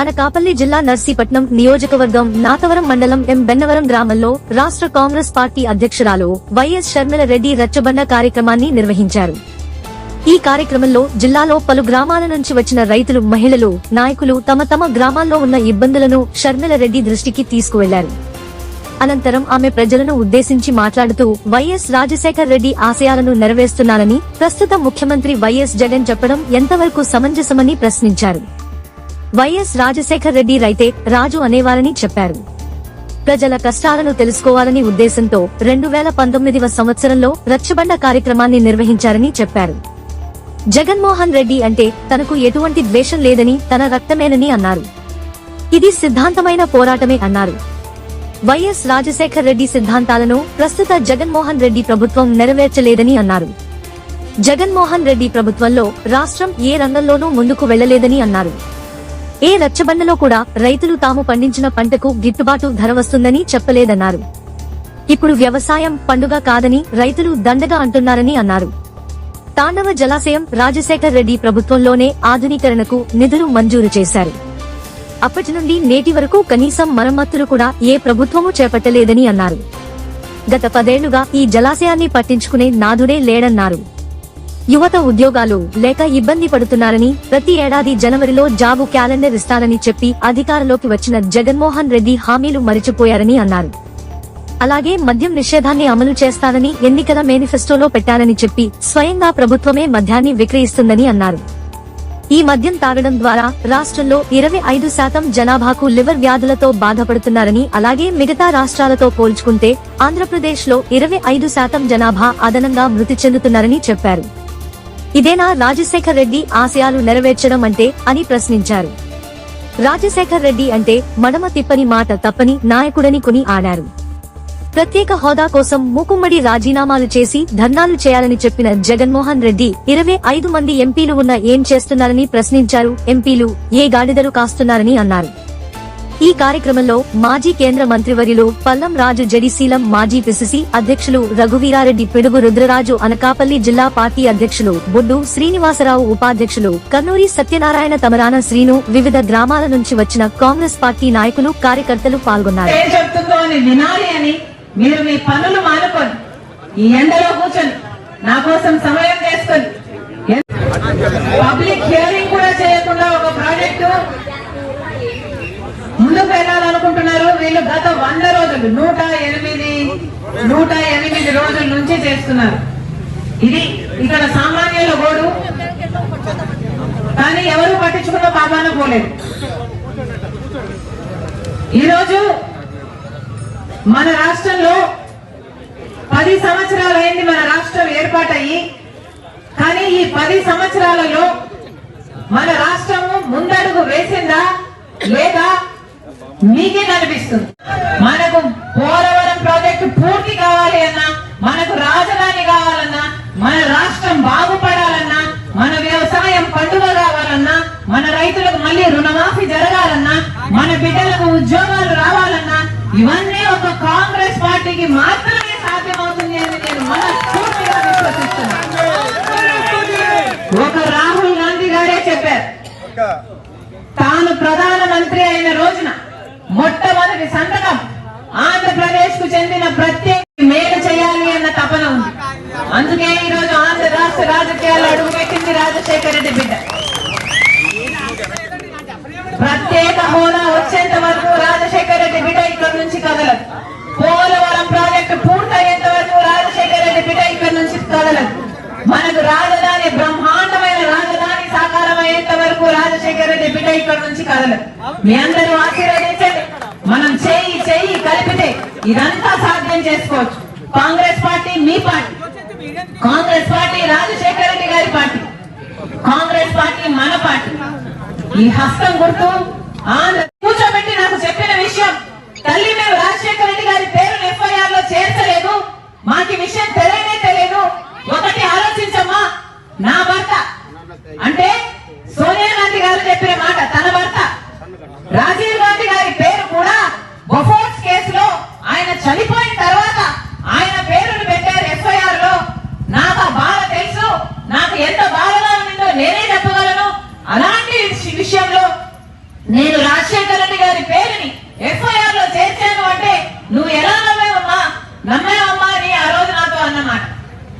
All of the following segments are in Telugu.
అనకాపల్లి జిల్లా నర్సీపట్నం నియోజకవర్గం నాతవరం మండలం ఎం బెన్నవరం గ్రామంలో రాష్ట్ర కాంగ్రెస్ పార్టీ అధ్యక్షురాలు వైఎస్ షర్మిల రెడ్డి రచ్చబండ కార్యక్రమాన్ని నిర్వహించారు. ఈ కార్యక్రమంలో జిల్లాలో పలు గ్రామాల నుంచి వచ్చిన రైతులు మహిళలు నాయకులు తమ తమ గ్రామాల్లో ఉన్న ఇబ్బందులను షర్మిల రెడ్డి దృష్టికి తీసుకువెళ్ళారు. అనంతరం ఆమె ప్రజలను ఉద్దేశించి మాట్లాడుతూ వైఎస్ రాజశేఖర్ రెడ్డి ఆశయాలను నెరవేరుస్తున్నానని ప్రస్తుత ముఖ్యమంత్రి వైఎస్ జగన్ చెప్పడం ఎంతవరకు సమంజసమని ప్రశ్నించారు. వైఎస్ రాజశేఖర్ రెడ్డి రైతే రాజు అనేవారని చెప్పారు. ప్రజల కష్టాలను తెలుసుకోవాలని ఉద్దేశంతో రెండు వేల పంతొమ్మిదివ సంవత్సరంలో రచ్చబండ కార్యక్రమాన్ని నిర్వహించారని చెప్పారు. జగన్మోహన్ రెడ్డి అంటే తనకు ఎటువంటి ద్వేషం లేదని తన రక్తమేనని అన్నారు. ఇది సిద్ధాంతమైన పోరాటమే అన్నారు. వైఎస్ రాజశేఖర్ రెడ్డి సిద్ధాంతాలను ప్రస్తుత జగన్మోహన్ రెడ్డి ప్రభుత్వం నెరవేర్చలేదని అన్నారు. జగన్మోహన్ రెడ్డి ప్రభుత్వంలో రాష్ట్రం ఏ రంగంలోనూ ముందుకు వెళ్ళలేదని అన్నారు. ఏ రచ్చబండలో కూడా రైతులు తాము పండించిన పంటకు గిట్టుబాటు ధర వస్తుందని చెప్పలేదన్నారు. ఇప్పుడు వ్యవసాయం పండుగ కాదని రైతులు దండగా అంటున్నారని అన్నారు. తాండవ జలాశయం రాజశేఖర్ రెడ్డి ప్రభుత్వంలోనే ఆధునీకరణకు నిధులు మంజూరు చేశారు. అప్పటి నుండి నేటి వరకు కనీసం మరమ్మతులు కూడా ఏ ప్రభుత్వము చేపట్టలేదని అన్నారు. గత పదేళ్ళుగా ఈ జలాశయాన్ని పట్టించుకునే నాదుడే లేడన్నారు. యువత ఉద్యోగాలు లేక ఇబ్బంది పడుతున్నారని ప్రతి ఏడాది జనవరిలో జాబు క్యాలెండర్ ఇస్తానని చెప్పి అధికారంలోకి వచ్చిన జగన్మోహన్ రెడ్డి హామీలు మరిచిపోయారని అన్నారు. అలాగే మద్యం నిషేధాన్ని అమలు చేస్తానని ఎన్నికల మేనిఫెస్టోలో పెట్టారని చెప్పి స్వయంగా ప్రభుత్వమే మద్యాన్ని విక్రయిస్తుందని అన్నారు. ఈ మద్యం తాగడం ద్వారా రాష్ట్రంలో ఇరవై ఐదు శాతం జనాభాకు లివర్ వ్యాధులతో బాధపడుతున్నారని అలాగే మిగతా రాష్ట్రాలతో పోల్చుకుంటే ఆంధ్రప్రదేశ్లో ఇరవై ఐదు శాతం జనాభా అదనంగా మృతి చెందుతున్నారని చెప్పారు. ఇదేనా రాజశేఖర్ రెడ్డి ఆశయాలు నెరవేర్చడం అంటే అని ప్రశ్నించారు. రాజశేఖర్ రెడ్డి అంటే మడమ తిప్పని మాట తప్పని నాయకుడని కొని ఆడారు. ప్రత్యేక హోదా కోసం మూకుమ్మడి రాజీనామాలు చేసి ధర్నాలు చేయాలని చెప్పిన జగన్మోహన్ రెడ్డి ఇరవై ఐదు మంది ఎంపీలు ఉన్న ఏం చేస్తున్నారని ప్రశ్నించారు. ఎంపీలు ఏ గాడిదలు కాస్తున్నారని అన్నారు. ఈ కార్యక్రమంలో మాజీ కేంద్ర మంత్రివర్యులు పల్లం రాజు జడిశీలం మాజీ పిసిసి అధ్యక్షులు రఘువీరారెడ్డి పిడుగు రుద్రరాజు అనకాపల్లి జిల్లా పార్టీ అధ్యక్షులు బొడ్డు శ్రీనివాసరావు ఉపాధ్యక్షులు కన్నూరి సత్యనారాయణ తమరాన శ్రీను వివిధ గ్రామాల నుంచి వచ్చిన కాంగ్రెస్ పార్టీ నాయకులు కార్యకర్తలు పాల్గొన్నారు. మీరు మీ పనులు మానుకొని ఈ ఎండలో కూర్చొని నా కోసం సమయం చేసుకొని పబ్లిక్ హియరింగ్ కూడా చేయకుండా ఒక ప్రాజెక్టు ముందుకు వెళ్ళాలనుకుంటున్నారు వీళ్ళు గత వంద రోజులు నూట ఎనిమిది నూట ఎనిమిది రోజుల నుంచి చేస్తున్నారు. ఇది ఇక్కడ సామాన్యుల గోడు. కానీ ఎవరు పట్టించుకున్న పాపాన పోలేదు. ఈరోజు మన రాష్ట్రంలో పది సంవత్సరాలు అయింది మన రాష్ట్రం ఏర్పాటయ్యి. కానీ ఈ పది సంవత్సరాలలో మన రాష్ట్రము ముందడుగు వేసిందా? లేదా? మీకే కనిపిస్తుంది మనకు పోలవరం ప్రాజెక్టు పూర్తి కావాలి అన్నా మనకు రాజధాని కావాలన్నా మన రాష్ట్రం బాగుపడాలన్నా మన వ్యవసాయం పండుగ కావాలన్నా మన రైతులకు మళ్ళీ రుణమాఫీ జరగాలన్నా మన బిడ్డలకు ఉద్యోగాలు రావాలన్నా ఇవన్నీ ఒక కాంగ్రెస్ పార్టీకి మాత్రమే సాధ్యమవుతుంది అని నేను మనస్ఫూర్తిగా విశ్వసిస్తున్నాను. ఒక రాహుల్ గాంధీ గారే చెప్పారు. తాను ప్రధానమంత్రి ప్రత్యేక మేలు చేయాలి అన్న తపన ఉంది. అందుకే ఈ రోజు ఆంధ్ర రాష్ట్ర రాజకీయాలు అడుగుపెట్టింది రాజశేఖర రెడ్డి బిడ్డ. ప్రత్యేక హోదా వచ్చేంత వరకు రాజశేఖర రెడ్డి బిడ్డ ఇక్కడ నుంచి కదలదు. పోలవరం ప్రాజెక్టు పూర్తయ్యేంత వరకు రాజశేఖర రెడ్డి బిడ్డ ఇక్కడ నుంచి కదలదు. మనకు రాజధాని బ్రహ్మాండమైన రాజధాని సాకారం అయ్యేంత వరకు రాజశేఖర రెడ్డి బిడ్డ ఇక్కడ నుంచి కదలదు. మీ అందరూ ఆశీర్వాదం ఇదంతా సాధ్యం చేసుకోవచ్చు. కాంగ్రెస్ పార్టీ మీ party. Congress party Rajasekhara Reddy గారి పార్టీ. కాంగ్రెస్ పార్టీ మన పార్టీ. ఈ హస్తం గుర్తు ఆంధ్ర కూర్చోబెట్టి నాకు చెప్పిన విషయం తల్లి నాకు ఈ విషయం తెలియనే తెలియదు ఒకటి ఆలోచించమ్మా నా భర్త అంటే సోనియా గాంధీ గారు చెప్పిన మాట తన భర్త రాజీవ్ గాంధీ గారి పేరు కూడా బొఫోర్స్ కేసులో ఆయన చనిపోయిన తర్వాత ఆయన పేరును పెట్టారు ఎఫ్ఐఆర్లో నాకు ఆ బాధ తెలుసు నాకు ఎంత బాధగా ఉండిందో నేనే చెప్పగలను అలాంటి విష- విషయంలో నేను రాజశేఖర రెడ్డి గారి పేరుని ఎఫ్ఐఆర్లో చేర్చాను అంటే నువ్వు ఎలా నమ్మేవమ్మా నమ్మేవమ్మా అని ఆ రోజు నాతో అన్నమాట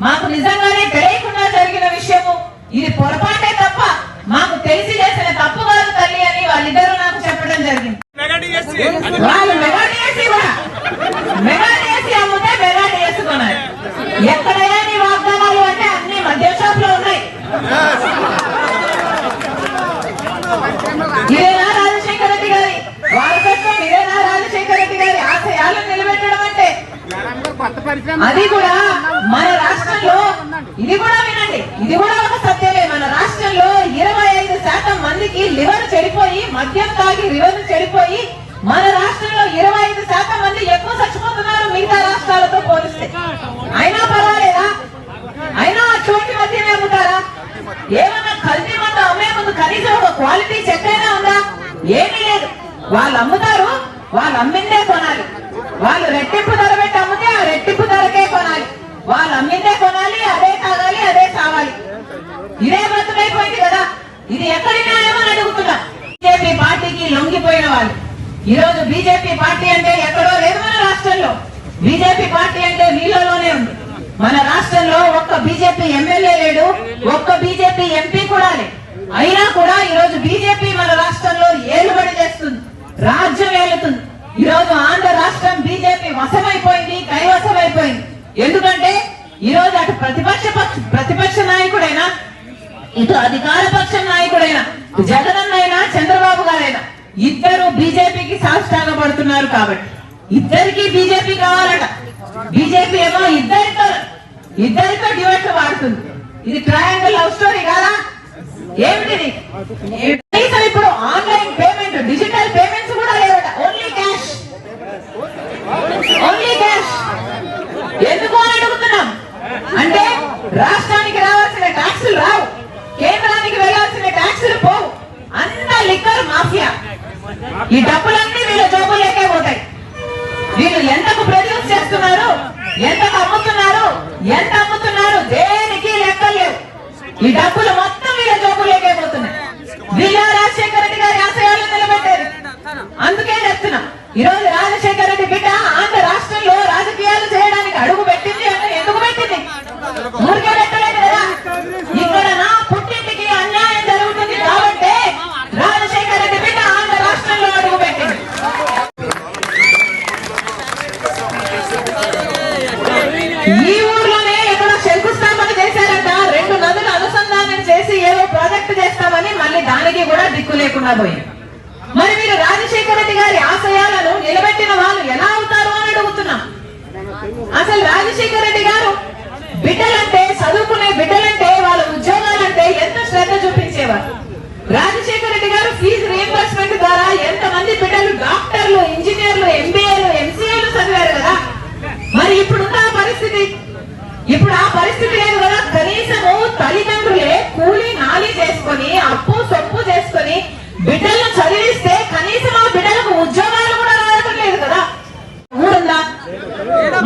మాకు నిజంగానే తెలియకుండా జరిగిన విషయము ఇది పొరపాటే తప్ప మాకు తెలిసి చేసిన తప్పు కాదు తల్లి అని వాళ్ళిద్దరూ నాకు చెప్పడం జరిగింది వాళ్ళు మెగా డిఎస్సీ కూడా మెగా డిఎస్సీ అమ్ముతే మెగా డిఎస్సీ కొనాలి ఎక్కడైనా నీ వాగ్దానాలు అంటే అన్ని మద్య షాప్లో ఉన్నాయి ఇదేనా రాజశేఖర రెడ్డి గారి వారసత్వం ఇదేనా రాజశేఖర రెడ్డి గారి ఆశయాలు నిలబెట్టడం అంటే అది కూడా మన రాష్ట్రంలో ఇది కూడా వినండి. ఇది కూడా ఒక సత్యమే. మన రాష్ట్రంలో ఇరవై ఐదు శాతం మందికి లివర్ చెడిపోయి మద్యం తాగి లివర్ చెడిపోయి మన రాష్ట్రంలో ఇరవై ఐదు శాతం మంది ఎక్కువ చచ్చిపోతున్నారు మిగతా రాష్ట్రాలతో పోలిస్తే. అయినా పర్వాలేదా? అయినా అటువంటి మద్యం అమ్ముతారా ఏమన్నా కల్తీ మందు అమ్మే ముందు కనీసం ఒక క్వాలిటీ చెక్ అయినా ఉందా? ఏమీ లేదు. వాళ్ళు అమ్ముతారు వాళ్ళు అమ్మిందే కొనాలి. వాళ్ళు రెట్టింపు ధర కొనాలి. వాళ్ళు అమ్మిందే కొనాలి అదే తాగాలి అదే కావాలి ఇదే బ్రతుకైపోయింది కదా. ఇది ఎక్కడి న్యాయం అని అడుగుతున్నా. బీజేపీ పార్టీకి లొంగిపోయిన వాళ్ళు. ఈ రోజు బీజేపీ పార్టీ అంటే ఎక్కడో లేదు మన రాష్ట్రంలో. బీజేపీ పార్టీ అంటే నీళ్ళలోనే ఉంది. మన రాష్ట్రంలో ఒక్క బీజేపీ ఎమ్మెల్యే లేడు ఒక్క బీజేపీ ఎంపీ కూడా లేదు అయినా కూడా ఈ రోజు బీజేపీ మన రాష్ట్రంలో ఏలుబడి చేస్తుంది. రాజ్యం ఏలుతుంది. ఈ రోజు ఆంధ్ర రాష్ట్రం బీజేపీ వశమైపోయింది కైవశమైపోయింది. ఎందుకంటే ఈ రోజు అటు ప్రతిపక్ష పక్ష ప్రతిపక్ష నాయకుడైనా ఇటు అధికార పక్ష నాయకుడైనా జగన్ చంద్రబాబు గారైనా ఇద్దరు బీజేపీకి సాష్టాంగపడుతున్నారు కాబట్టి. ఇద్దరికి బీజేపీ కావాలట. బీజేపీ ఏమో ఇద్దరితో ఇద్దరితో డివైట్లు వాడుతుంది. ఇది ట్రయాంగిల్ లవ్ స్టోరీ కాదా? ఏమిటిది? కనీసం ఇప్పుడు ఆన్లైన్ పేమెంట్ డిజిటల్ పేమెంట్స్ ఈ డబ్బులన్నీ వీళ్ళ జోబులకే పోతాయి. వీళ్ళు ఎంతకు ప్రొడ్యూస్ చేస్తున్నారు? ఎంతకు అమ్ముతున్నారు? ఎంత అమ్ముతున్నారు? దేనికి లెక్కలేవు ఈ డబ్బులు మొత్తం ఈ ఊర్లోనే ఎక్కడో శంకుస్థాపన చేశారంట. రెండు నదులు అనుసంధానం చేసి ఏదో ప్రాజెక్ట్ చేస్తామని మళ్ళీ దానికి కూడా దిక్కు లేకుండా పోయింది. మరి మీరు రాజశేఖర రెడ్డి గారి ఆశయాలను నిలబెట్టిన వాళ్ళు ఎలా అవుతారు అని అడుగుతున్నాం. అసలు రాజశేఖర రెడ్డి గారు బిడ్డలంటే చదువుకునే బిడ్డలంటే వాళ్ళ ఉద్యోగాలంటే ఎంత శ్రద్ధ చూపించేవారు? రాజశేఖర రెడ్డి గారు ఫీజు రియంబర్స్మెంట్ ద్వారా ఎంత మంది బిడ్డలు డాక్టర్లు ఇంజనీర్లు ఎంబీఏలు మరి ఇప్పుడున్న పరిస్థితి? ఇప్పుడు ఆ పరిస్థితి లేదు కదా. కనీసము తల్లిదండ్రులే కూలి నాలి చేసుకొని అప్పు సొప్పు చేసుకొని బిడ్డలను చదివిస్తే కనీసం ఆ బిడ్డలకు ఉద్యోగాలు కూడా రావడం లేదు కదా. ఊరుందా?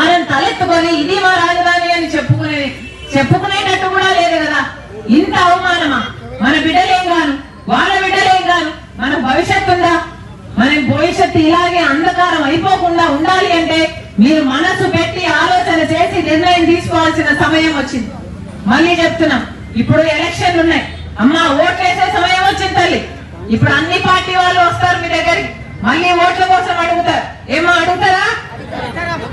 మనం తలెత్తుకొని ఇది మా రాజధాని అని చెప్పుకునే చెప్పుకునేటట్టు కూడా లేదు కదా. ఇంత అవమానమా? మన బిడ్డలేం కాను వాళ్ళ బిడ్డలేం కాను మన భవిష్యత్తు ఉందా మన భవిష్యత్తు ఇలాగే అంధకారం అయిపోకుండా ఉండాలి అంటే మీరు మనసు పెట్టి ఆలోచన చేసి నిర్ణయం తీసుకోవాల్సిన సమయం వచ్చింది. మళ్ళీ చెప్తున్నాం ఇప్పుడు ఎలక్షన్లు ఉన్నాయి. అమ్మా ఓట్లేసే సమయం వచ్చింది తల్లి. ఇప్పుడు అన్ని పార్టీ వాళ్ళు వస్తారు మీ దగ్గరికి. మళ్ళీ ఓట్ల కోసం అడుగుతారు. ఏమో అడుగుతారా?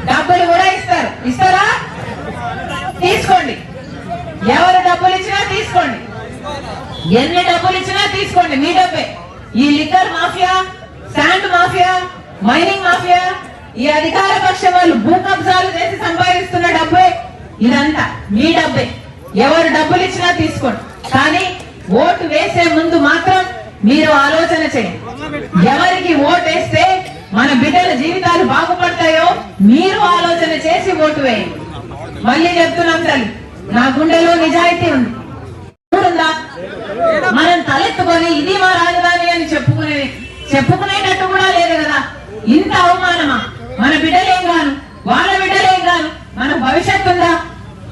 డబ్బులు కూడా ఇస్తారు. ఇస్తారా? తీసుకోండి. ఎవరు డబ్బులు ఇచ్చినా తీసుకోండి. ఎన్ని డబ్బులు ఇచ్చినా తీసుకోండి మీ డబ్బే. ఈ liquor mafia sand mafia mining mafia ఈ అధికార పక్షం వాళ్ళు భూ కబ్జాలు చేసి సంపాదిస్తున్న డబ్బే ఇదంతా. మీ డబ్బే. ఎవరు డబ్బులు ఇచ్చినా తీసుకోండి కానీ ఓటు వేసే ముందు మాత్రం మీరు ఆలోచన చేయండి. ఎవరికి ఓటు వేస్తే మన బిడ్డల జీవితాలు బాగుపడతాయో మీరు ఆలోచన చేసి ఓటు వేయండి. మళ్ళీ చెప్తున్నాం తల్లి నా గుండెలో నిజాయితీ ఉంది. ఉందా మనం తలెత్తుకొని ఇది మా రాజధాని అని చెప్పుకునే చెప్పుకునేటట్టు కూడా లేదు కదా. ఇంత అవమానమా? మన బిడ్డలేం కాను వాళ్ళ బిడ్డలేం కాను మన భవిష్యత్తు ఉందా?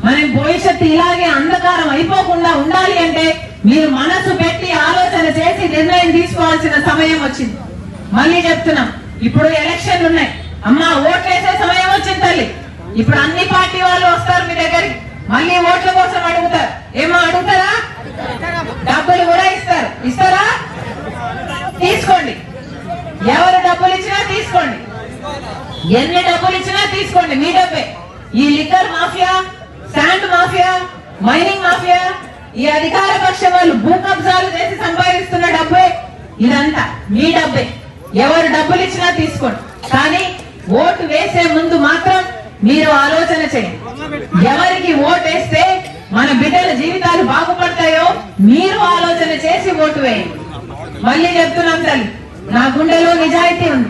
మన భవిష్యత్తు ఇలాగే అంధకారం అయిపోకుండా ఉండాలి అంటే మీరు మనసు పెట్టి ఆలోచన చేసి నిర్ణయం తీసుకోవాల్సిన సమయం వచ్చింది. మళ్ళీ చెప్తున్నాం ఇప్పుడు ఎలక్షన్లు ఉన్నాయి. అమ్మా ఓట్లేసే సమయం వచ్చింది తల్లి. ఇప్పుడు అన్ని పార్టీ వాళ్ళు వస్తారు మీ దగ్గరికి. మళ్ళీ ఓట్ల కోసం అడుగుతారు. ఏమో అడుగుతారా? డబ్బులు కూడా ఇస్తారు. ఇస్తారా? తీసుకోండి. ఎవరు డబ్బులు ఇచ్చినా తీసుకోండి. ఎన్ని డబ్బులు ఇచ్చినా తీసుకోండి మీ డబ్బే. ఈ liquor mafia sand mafia mining mafia ఈ అధికార పక్ష వాళ్ళు భూ కబ్జాలు చేసి సంపాదిస్తున్న డబ్బే. ఇదంతా మీ డబ్బే. ఎవరు డబ్బులు ఇచ్చినా తీసుకోండి. కానీ ఓటు వేసే ముందు మాత్రం మీరు ఆలోచన చేయండి. ఎవరికి ఓటు వేస్తే మన బిడ్డల జీవితాలు బాగుపడతాయో మీరు ఆలోచన చేసి ఓటు వేయండి. మళ్ళీ చెప్తున్నాం తల్లి నా గుండెలో నిజాయితీ ఉంది.